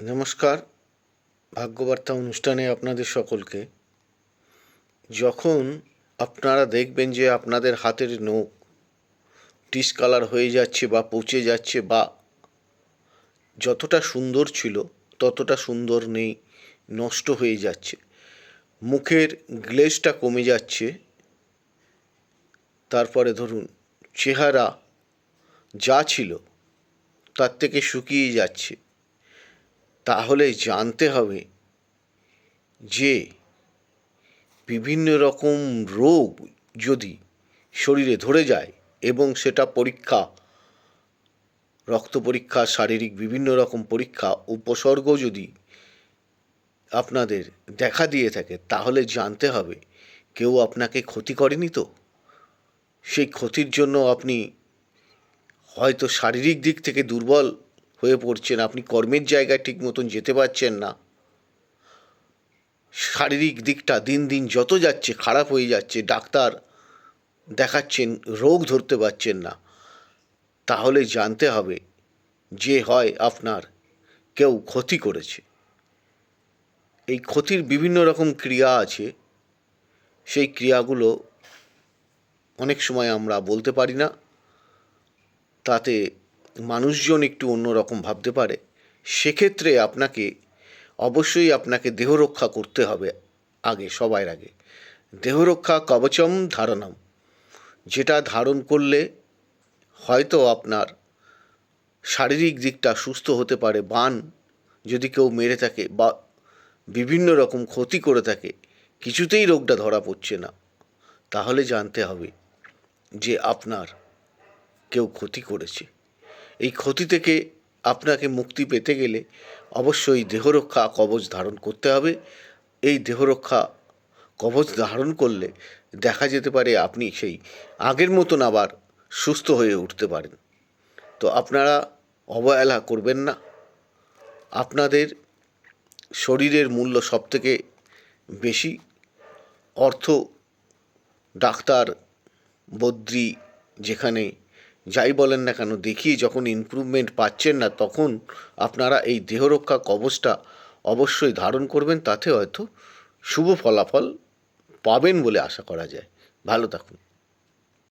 নমস্কার। ভাগ্যবার্তা অনুষ্ঠানে আপনাদের সকলকে। যখন আপনারা দেখবেন যে আপনাদের হাতের নখ ডিসকালার হয়ে যাচ্ছে বা পচে যাচ্ছে বা যতটা সুন্দর ছিল ততটা সুন্দর নেই, নষ্ট হয়ে যাচ্ছে, মুখের গ্লেজটা কমে যাচ্ছে, তারপরে ধরুন চেহারা যা ছিল তার থেকে শুকিয়ে যাচ্ছে তাহলে জানতে হবে যে বিভিন্ন রকম রোগ যদি শরীরে ধরে যায় এবং সেটা পরীক্ষা, রক্ত পরীক্ষা, শারীরিক বিভিন্ন রকম পরীক্ষা, উপসর্গ যদি আপনাদের দেখা দিয়ে থাকে, তাহলে জানতে হবে কেউ আপনাকে ক্ষতি করেনি তো? সেই ক্ষতির জন্য আপনি হয়তো শারীরিক দিক থেকে দুর্বল হয়ে পড়ছেন, আপনি কর্মের জায়গায় ঠিক মতন যেতে পারছেন না। শারীরিক দিকটা দিন দিন যত যাচ্ছে, খারাপ হয়ে যাচ্ছে, ডাক্তার দেখাচ্ছেন, রোগ ধরতে পারছেন না। তাহলে জানতে হবে, যে হয় আপনার, কেউ ক্ষতি করেছে। এই ক্ষতির বিভিন্ন রকম ক্রিয়া আছে। সেই ক্রিয়াগুলো অনেক সময় আমরা বলতে পারি না। তাতে মানুষজন একটু অন্যরকম ভাবতে পারে, সেক্ষেত্রে আপনাকে অবশ্যই আপনাকে দেহ রক্ষা করতে হবে আগে সবার আগে। দেহ রক্ষা কবচম ধারণম, যেটা ধারণ করলে হয়তো আপনার শারীরিক দিকটা সুস্থ হতে পারে, বান যদি কেউ মেরে থাকে বা বিভিন্ন রকম ক্ষতি করে থাকে, কিছুতেই রোগটা ধরা পড়ছে না। তাহলে জানতে হবে যে আপনার কেউ ক্ষতি করেছে। এই ক্ষতি থেকে আপনাকে মুক্তি পেতে গেলে অবশ্যই দেহরক্ষা কবচ ধারণ করতে হবে। এই দেহরক্ষা কবচ ধারণ করলে দেখা যেতে পারে আপনি সেই আগের মতন আবার সুস্থ হয়ে উঠতে পারেন। তো আপনারা অবহেলা করবেন না। আপনাদের শরীরের মূল্য সবথেকে বেশি। অর্থ, ডাক্তার, বদ্রি যেখানে যাই বলেন না কেন, দেখি যখন ইমপ্রুভমেন্ট পাচ্ছেন না তখন আপনারা এই দেহরক্ষা কবচটা অবশ্যই ধারণ করবেন, তাতে হয়তো শুভ ফলাফল পাবেন বলে আশা করা যায়। ভালো থাকুন।